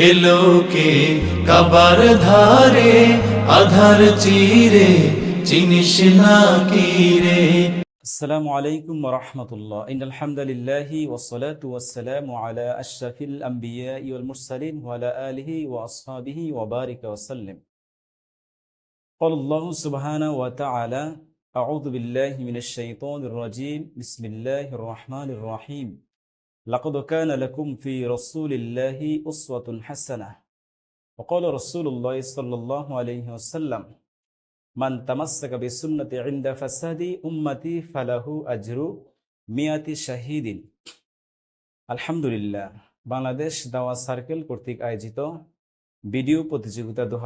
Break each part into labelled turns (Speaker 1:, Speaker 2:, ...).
Speaker 1: এলোকে কাবার ধারে আধার চিরে চিনিস না কি রে
Speaker 2: السلام عليكم ورحمة الله إن الحمد لله والصلاة والسلام على أشرف الأنبياء والمرسلين وعلى آله وأصحابه وبارك وسلم قال الله سبحانه وتعالى أعوذ بالله من الشيطان الرجيم بسم الله الرحمن الرحيم لقد كان لكم في رسول الله أسوة حسنة وقال رسول الله صلى الله عليه وسلم من تمسك بسنة عند فساد أمتي فله أجر مئة شهيد আলহামদুলিল্লাহ বাংলাদেশ দাওয়া সার্কেল কর্তৃক আয়োজিত ভিডিও প্রতিযোগিতা দু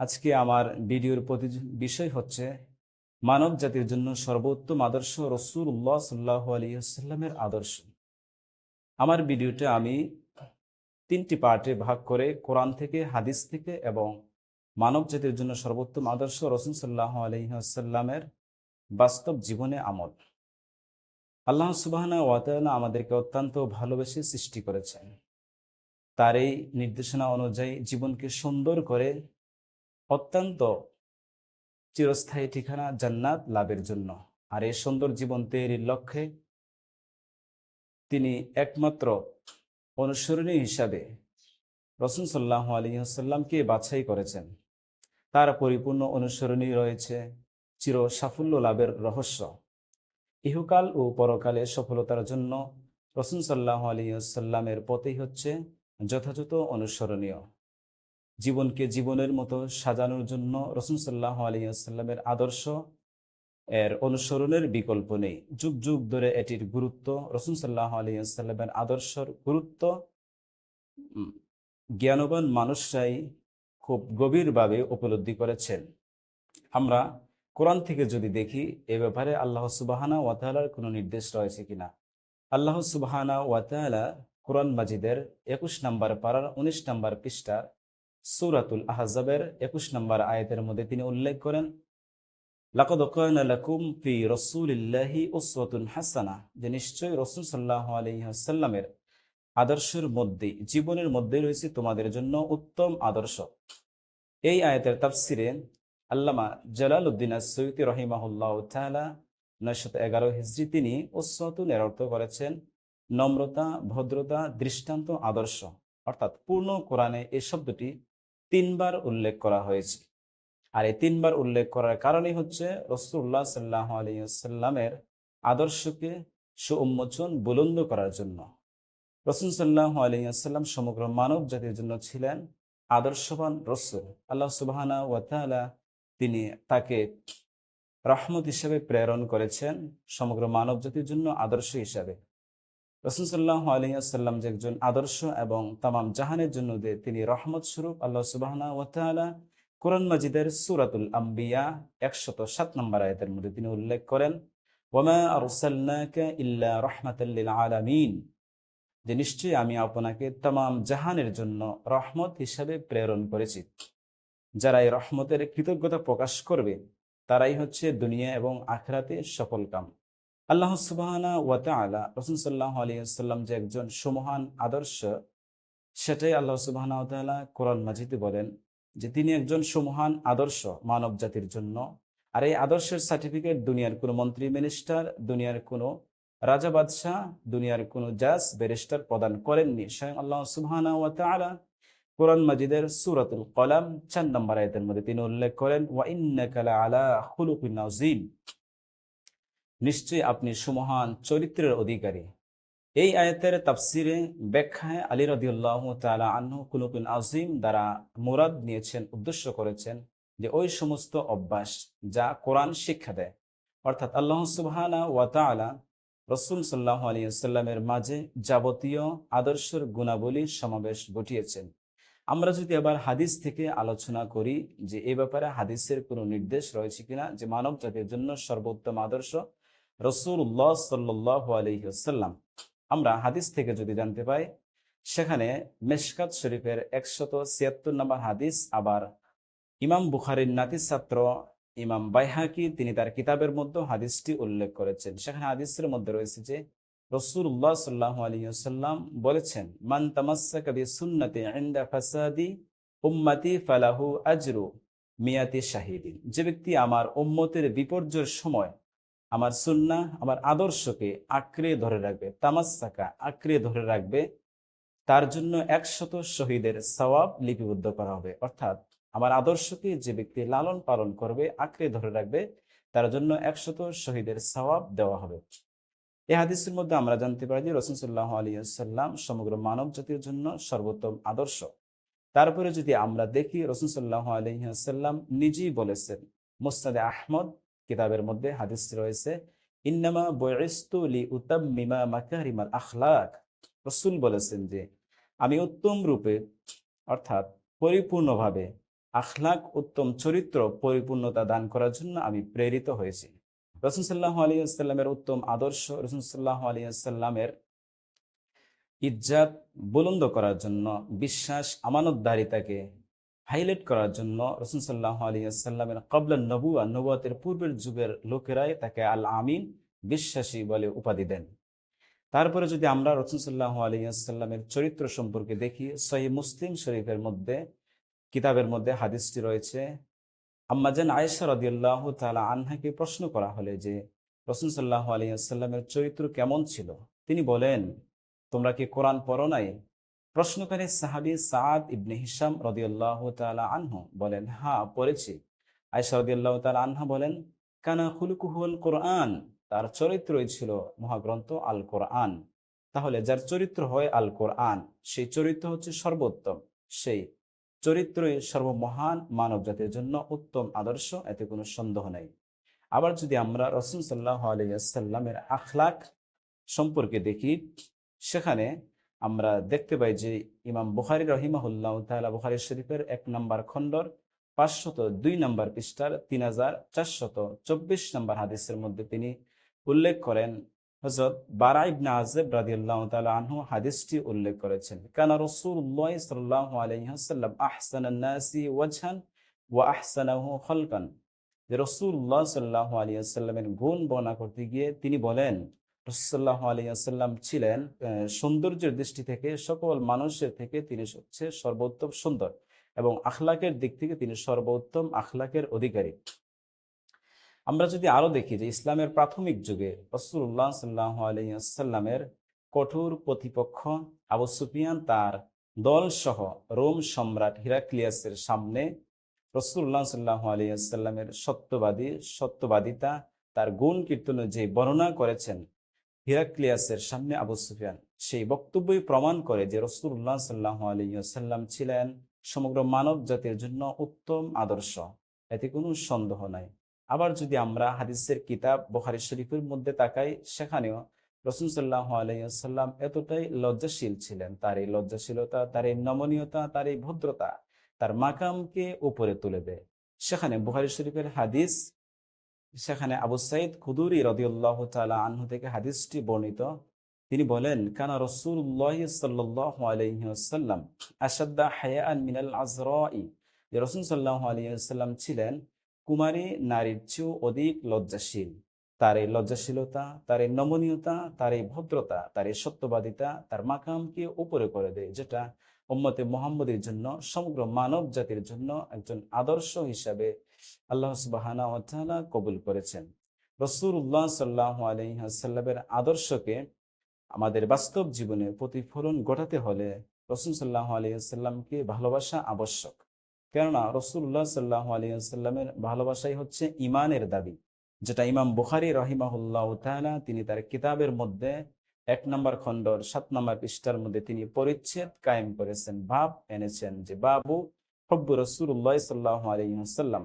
Speaker 2: আজকে আমার ভিডিওর প্রতিযোগ- বিষয় হচ্ছে মানব জাতির জন্য সর্বোত্তম আদর্শ রসুল্লাহ সাল্লাহ আলিয়াল্লামের আদর্শ। আমার ভিডিওটা আমি তিনটি পার্টে ভাগ করে কোরআন থেকে, হাদিস থেকে এবং মানব জাতির জন্য সর্বোত্তম আদর্শ রসুল সাল্লাহ আলহিহাসাল্লামের বাস্তব জীবনে আমল। আল্লাহ সুবাহনা ওয়াতালা আমাদেরকে অত্যন্ত ভালোবেসে সৃষ্টি করেছেন। তার এই নির্দেশনা অনুযায়ী জীবনকে সুন্দর করে অত্যন্ত চিরস্থায়ী ঠিকানা জান্নাত লাভের জন্য। আর এই সুন্দর জীবন তৈরির লক্ষ্যে তিনি একমাত্র অনুসরণীয় হিসাবে রসুল সাল্লাহ আলিহাসাল্লামকে বাছাই করেছেন। তার পরিপূর্ণ অনুসরণী রয়েছে চির সাফল্য লাভের রহস্য। ইহুকাল ও পরকালে সফলতার জন্য রসুল সাল্লাহ আলিয়াল্লামের পথেই হচ্ছে যথাযথ অনুসরণীয়। জীবনকে জীবনের মতো সাজানোর জন্য রসুল সাল্লাহ আদর্শ এর অনুসরণের বিকল্প নেই। যুগ যুগ ধরে এটির গুরুত্ব রসুল সাল্লাহ আলিয়াল্লামের গুরুত্ব। জ্ঞানবান মানুষরাই খুব গভীরভাবে উপলব্ধি করেছেন। আমরা কোরআন থেকে যদি দেখি, এ ব্যাপারে আল্লাহ সুবাহানা ওয়াতালার কোনো নির্দেশ রয়েছে কিনা? আল্লাহ সুবাহানা ওয়াতালা কোরআন মাজিদের একুশ নম্বর পাড়ার উনিশ নম্বর পৃষ্ঠা সূরাতুল আহজাবের একুশ নম্বর আয়াতের মধ্যে তিনি উল্লেখ করেন আদর্শের মধ্যে, জীবনের মধ্যে রয়েছে তোমাদের জন্য উত্তম আদর্শ। এই আয়াতের তাফসিরে আল্লামা জালাল উদ্দিন সৈয়দি রহিমাহুল্লাহ নয়শত এগারো হিজড়ি তিনি উসওয়াতুন অর্থ করেছেন, নম্রতা, ভদ্রতা, দৃষ্টান্ত, আদর্শ। অর্থাৎ পূর্ণ কোরআনে এই শব্দটি তিনবার উল্লেখ করা হয়েছে। আর এই তিনবার উল্লেখ করার কারণই হচ্ছে রসুল্লাহ সাল্লাহ আলিয়াল্লামের আদর্শকে সুউন্মোচন বুলন্দ করার জন্য। রসুল সাল্লাহ আলিয়াল্লাম সমগ্র মানব জাতির জন্য ছিলেন আদর্শবান রসুল। আল্লাহ সুবাহানা ওয়াতালা তিনি তাকে রহমত হিসেবে প্রেরণ করেছেন সমগ্র মানব জাতির জন্য আদর্শ হিসাবে। রসুল সাল্লাহ যে একজন আদর্শ এবং তামাম জাহানের জন্য তিনি রহমত স্বরূপ, আল্লাহ সুবাহানা ওয়াতালা কোরআন মাজিদের সুরাতুল আম্বিয়া একশত সাত নম্বর আয়াতের মধ্যে তিনি উল্লেখ করেন ওমা রহমাতাল্লিল আলামিন যে নিশ্চয়ই আমি আপনাকে তামাম জাহানের জন্য রহমত হিসাবে প্রেরণ করেছি। যারা এই রহমতের কৃতজ্ঞতা প্রকাশ করবে, তারাই হচ্ছে দুনিয়া এবং আখরাতে সফল কাম। আল্লাহ সুবাহানা ওয়াতা আলা রসুল সাল্লাহ আলিয়াল্লাম যে একজন সুমহান আদর্শ, সেটাই আল্লাহ সুবাহানা ওয়াতালা কোরআন মাজিদে বলেন যে তিনি একজন সুমহান আদর্শ মানব জাতির জন্য। আর এই আদর্শের সার্টিফিকেট দুনিয়ার কোনো মন্ত্রী মিনিস্টার দুনিয়ার কোনো রাজা বাদশাহ, দুনিয়ার কোনো জাজ ব্যারিস্টার প্রদান করেননি। স্বয়ং আল্লাহ সুবহানা ওয়া তাআলা কোরআন মাজিদের সূরাতুল কলাম চার নম্বর আয়াতের মধ্যে তিনি উল্লেখ করেন, ওয়া আলা খুলুকিন আযীম। নিশ্চয়ই আপনি সুমহান চরিত্রের অধিকারী। এই আয়াতের তাফসিরে ব্যাখ্যায় আলী রাদিউল্লাহ তাআলা আনহু কুলুকুন আজিম দ্বারা মুরাদ নিয়েছেন, উদ্দেশ্য করেছেন যে ওই সমস্ত অভ্যাস যা কোরআন শিক্ষা দেয়, অর্থাৎ আল্লাহ সুবহানা ওয়া তাআলা রসুল সাল্লাহ আলিয়াল্লামের মাঝে যাবতীয় আদর্শের গুণাবলী সমাবেশ ঘটিয়েছেন। আমরা যদি আবার হাদিস থেকে আলোচনা করি যে এ ব্যাপারে হাদিসের কোনো নির্দেশ রয়েছে কিনা যে মানব জাতির জন্য সর্বোত্তম আদর্শ রসুল্লাহ সাল্লাহ আলহিহাল্লাম আমরা হাদিস থেকে যদি জানতে পাই, সেখানে মেশকাত শরীফের একশত ছিয়াত্তর নম্বর হাদিস, আবার ইমাম বুখারির নাতি ছাত্র ইমাম বাইহাকি, তিনি তার কিতাবের মধ্যে হাদিসটি উল্লেখ করেছেন। সেখানে হাদিসের মধ্যে রয়েছে যে রসুল্লাহ সাল্লাহ আলিয়াল্লাম বলেছেন, মান তামাসসাকা বিসুন্নতি ইনদা ফাসাদি উম্মতি ফালাহু আজরু মিয়াতি শাহিদিন। যে ব্যক্তি আমার উম্মতের বিপর্যয়ের সময় আমার সুন্নাহ আমার আদর্শকে আঁকড়ে ধরে রাখবে তামাসসাকা আঁকড়ে ধরে রাখবে, তার জন্য একশত শহীদের সওয়াব লিপিবদ্ধ করা হবে। অর্থাৎ আমার আদর্শকে যে ব্যক্তি লালন পালন করবে, আঁকড়ে ধরে রাখবে, তার জন্য একশত শহীদের সওয়াব দেওয়া হবে। এই হাদিসের মধ্যে আমরা জানতে পারি যে রসুল সাল্লাহ আলিয়াল্লাম সমগ্র মানব জাতির জন্য সর্বোত্তম আদর্শ। তারপরে যদি আমরা দেখি রসুল সাল্লাহ আলহিহাসাল্লাম নিজেই বলেছেন, মুস্তাদে আহমদ কিতাবের মধ্যে হাদিস রয়েছে, ইন্নামা বয়স্তু লি উতাম মিমা মাকারিমাল আখলাক। রসুল বলেছেন যে, আমি উত্তম রূপে, অর্থাৎ পরিপূর্ণভাবে আখলাক, উত্তম চরিত্র, পরিপূর্ণতা দান করার জন্য আমি প্রেরিত হয়েছি। রসুল সাল্লাহ আলিয়াল্লামের উত্তম আদর্শ, রসুল সাল্লাহ আলিয়াল্লামের ইজ্জাত বুলন্দ করার জন্য বিশ্বাস, আমানতদারিতাকে হাইলাইট করার জন্য রসুল সাল্লাহ আলিয়াল্লামের কবলা নবুয়া, নবুয়াতের পূর্বের যুগের লোকেরাই তাকে আল আমিন বিশ্বাসী বলে উপাধি দেন। তারপরে যদি আমরা রসুল সাল্লাহ আলিয়াল্লামের চরিত্র সম্পর্কে দেখি সহি মুসলিম শরীফের মধ্যে, কিতাবের মধ্যে হাদিসটি রয়েছে আম্মাজান আয়েশা রদিয়াল্লাহ তালা আনহাকে প্রশ্ন করা হলে যে, রসুল সাল্লাহ আলিয়াল্লামের চরিত্র কেমন ছিল? তিনি বলেন, তোমরা কি কোরআন পড়ো নাই? প্রশ্নকারী সাহাবি সাদ ইবনে হিসাম রদিয়াল্লাহ তালা আনহু বলেন, হা, পড়েছি। আয়েশা রদিয়াল্লাহ তালা আনহা বলেন, কানা খুলকুহুল কোরআন। তার চরিত্রই ছিল মহাগ্রন্থ আল কোরআন তাহলে যার চরিত্র হয় আল কোরআন সেই চরিত্র হচ্ছে সর্বোত্তম। সেই চরিত্রই সর্বমহান মানব জাতির জন্য উত্তম আদর্শ, এতে কোনো সন্দেহ নাই। আবার যদি আমরা রসুল সাল্লাহ আলিয়াল্লামের আখলাক সম্পর্কে দেখি, সেখানে আমরা দেখতে পাই যে ইমাম বুখারি রহিমাহুল্লাহ তালা বুখারি শরীফের এক নম্বর খণ্ডর পাঁচশত দুই নম্বর পৃষ্ঠার তিন হাজার চারশত চব্বিশ নম্বর হাদিসের মধ্যে তিনি উল্লেখ করেন। হজরত বারা ইবনে আজেব রাদিয়াল্লাহু তাআলা আনহু হাদিসটি উল্লেখ করেছেন। কানা রাসূলুল্লাহ সাল্লাল্লাহু আলাইহি ওয়াসাল্লাম আহসানান নাসি ওয়া আহসানাহু খালকান। যে রাসূলুল্লাহ সাল্লাল্লাহু আলাইহি ওয়াসাল্লামের গুণ বর্ণনা করতে গিয়ে তিনি বলেন রাসূলুল্লাহ আলাইহি ওয়াসাল্লাম ছিলেন সৌন্দর্যের দৃষ্টি থেকে, সকল মানুষের থেকে তিনি হচ্ছে সর্বোত্তম সুন্দর এবং আখলাকের দিক থেকে তিনি সর্বোত্তম আখলাকের অধিকারী। আমরা যদি আরও দেখি যে ইসলামের প্রাথমিক যুগে রসুল্লাহ সাল্লাহ আলাইসাল্লামের কঠোর প্রতিপক্ষ আবু সুফিয়ান তার দল সহ রোম সম্রাট হিরাক্লিয়াসের সামনে রসুল্লাহ সাল্লাহ আলাইসাল্লামের সত্যবাদী, সত্যবাদিতা, তার গুণ কীর্তন যে বর্ণনা করেছেন হিরাক্লিয়াসের সামনে আবু সুফিয়ান সেই বক্তব্যই প্রমাণ করে যে রসুল্লাহ সাল্লাহ আলাইসাল্লাম ছিলেন সমগ্র মানব জাতির জন্য উত্তম আদর্শ। এতে কোনো সন্দেহ নাই। আবার যদি আমরা হাদিসের কিতাব বখারি শরীফের মধ্যে তাকাই, সেখানেও রসুল সাল্লাহ আলাইসাল্লাম এতটাই লজ্জাশীল ছিলেন। তার এই লজ্জাশীলতা, তার এই নমনীয়তা, তার এই ভদ্রতা, তার মাকামকে উপরে তুলে দেয়। সেখানে বুহারি শরীফের হাদিস সেখানে আবু সাইদ খুদুরি রদিউল্লাহ তালা থেকে হাদিসটি বর্ণিত। তিনি বলেন, কানা রসুল্লাহ সাল্লাহ আলাইসাল্লাম আসাদ্দা হায়ান মিনাল আজরাই। রসুল সাল্লাহ আলাইসাল্লাম ছিলেন কুমারী নারীর চেয়েও অধিক লজ্জাশীল। তার এই লজ্জাশীলতা, তার এই নমনীয়তা, তার এই ভদ্রতা, তার এই সত্যবাদিতা তার মাকামকে উপরে করে দেয়, যেটা উম্মতে মোহাম্মদের জন্য, সমগ্র মানব জাতির জন্য একজন আদর্শ হিসাবে আল্লাহ সুবাহানা ওয়াতালা কবুল করেছেন। রসুল্লাহ সাল্লাহ আলহিহাসাল্লামের আদর্শকে আমাদের বাস্তব জীবনে প্রতিফলন ঘটাতে হলে রসুল সাল্লাহ আলহিহাসাল্লামকে ভালোবাসা আবশ্যক। কেননা রসুল্লাহ সাল্লাহ আলিয়াল্লামের ভালোবাসাই হচ্ছে ইমানের দাবি, যেটা ইমাম বুখারি রহিমাহুল্লাহ তালা তিনি তার কিতাবের মধ্যে এক নম্বর খণ্ডর সাত নম্বর পৃষ্ঠার মধ্যে তিনি পরিচ্ছেদ কায়েম করেছেন, ভাব এনেছেন যে বাবু হব্বু রসুল্লাহ সাল্লাহ আলিয়াল্লাম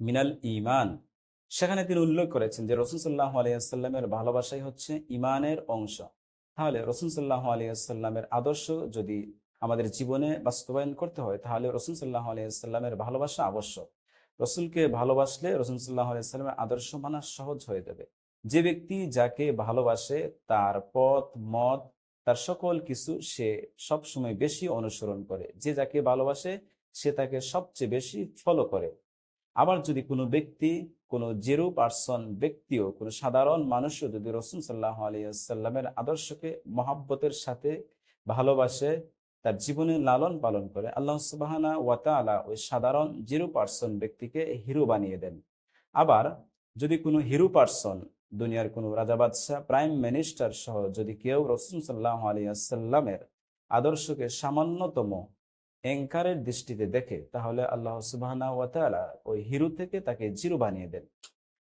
Speaker 2: মিনাল ইমান সেখানে তিনি উল্লেখ করেছেন যে রসুল সাল্লাহ আলিয়াল্লামের ভালোবাসাই হচ্ছে ইমানের অংশ। তাহলে রসুল সাল্লাহ আলিয়াল্লামের আদর্শ যদি আমাদের জীবনে বাস্তবায়ন করতে হয়, তাহলে রসুল সাল্লাহ আলিয়াল্লামের ভালোবাসা আবশ্যক। রসুলকে ভালোবাসলে রসুল সাল্লাহ আলিয়াল্লামের আদর্শ মানা সহজ হয়ে যাবে। যে ব্যক্তি যাকে ভালোবাসে, তার পথ, মত, তার সকল কিছু সে সবসময় বেশি অনুসরণ করে। যে যাকে ভালোবাসে, সে তাকে সবচেয়ে বেশি ফলো করে। আবার যদি কোনো ব্যক্তি, কোনো জিরো পার্সন ব্যক্তিও, কোনো সাধারণ মানুষও যদি রসুল সাল্লাহ আলিয়াল্লামের আদর্শকে, মহাব্বতের সাথে ভালোবাসে, তার জীবনে লালন পালন করে, আল্লাহ সুবাহানা ওয়াতালা ওই সাধারণ জিরো পার্সন ব্যক্তিকে হিরো বানিয়ে দেন। আবার যদি কোনো হিরো পার্সন, দুনিয়ার কোনো রাজা বাদশাহ, প্রাইম মিনিস্টার সহ যদি কেউ রসুল সাল্লাহ আলিয়াল্লামের আদর্শকে সামান্যতম এঙ্কারের দৃষ্টিতে দেখে, তাহলে আল্লাহ সুবাহানা ওয়াতালা ওই হিরু থেকে তাকে জিরো বানিয়ে দেন।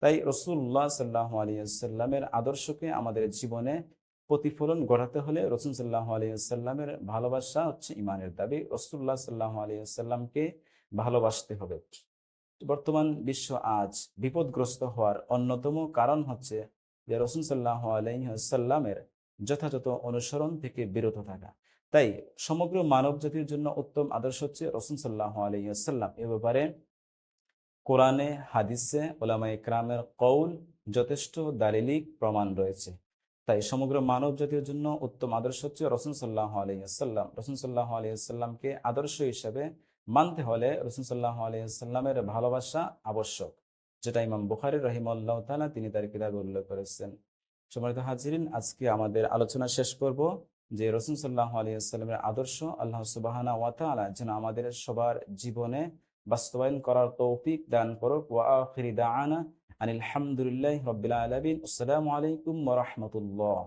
Speaker 2: তাই রসুল্লাহ সাল্লাহ আলিয়াল্লামের আদর্শকে আমাদের জীবনে প্রতিফলন ঘটাতে হলে রসুল সাল্লাহ আলিয়াল্লামের ভালোবাসা হচ্ছে ইমানের দাবি। রসুল্লাহ সাল্লাহ আলিয়াল্লামকে ভালোবাসতে হবে। বর্তমান বিশ্ব আজ বিপদগ্রস্ত হওয়ার অন্যতম কারণ হচ্ছে যে রসুল সাল্লাহ আলাইসাল্লামের যথাযথ অনুসরণ থেকে বিরত থাকা। তাই সমগ্র মানব জাতির জন্য উত্তম আদর্শ হচ্ছে রসুল সাল্লাহ আলাইসাল্লাম এ ব্যাপারে কোরআনে, হাদিসে ওলামা ইকরামের কৌল যথেষ্ট দালিলিক প্রমাণ রয়েছে। তাই সমগ্র মানব জাতির জন্য উত্তম আদর্শ হচ্ছে রসুল সাল্লাহ আলাইসাল্লাম রসুল সাল্লাহ আলাইসাল্লামকে আদর্শ হিসাবে মানতে হলে রসুল সাল্লাহ আলাইসাল্লামের ভালোবাসা আবশ্যক, যেটা ইমাম বুখারি রহিমল্লাহ তালা তিনি তার কিতাবে উল্লেখ করেছেন। সম্মানিত হাজিরিন, আজকে আমাদের আলোচনা শেষ করব। যে রসুল সাল্লাহ আলিয়াল্লামের আদর্শ আল্লাহ সুবাহানা ওয়াতালা যেন আমাদের সবার জীবনে বাস্তবায়ন করার তৌফিক দান করুক। ওয়া আখিরি দাআনা আনিল হামদুলিল্লাহি আসসালামু আলাইকুম রাহমাতুল্লাহ।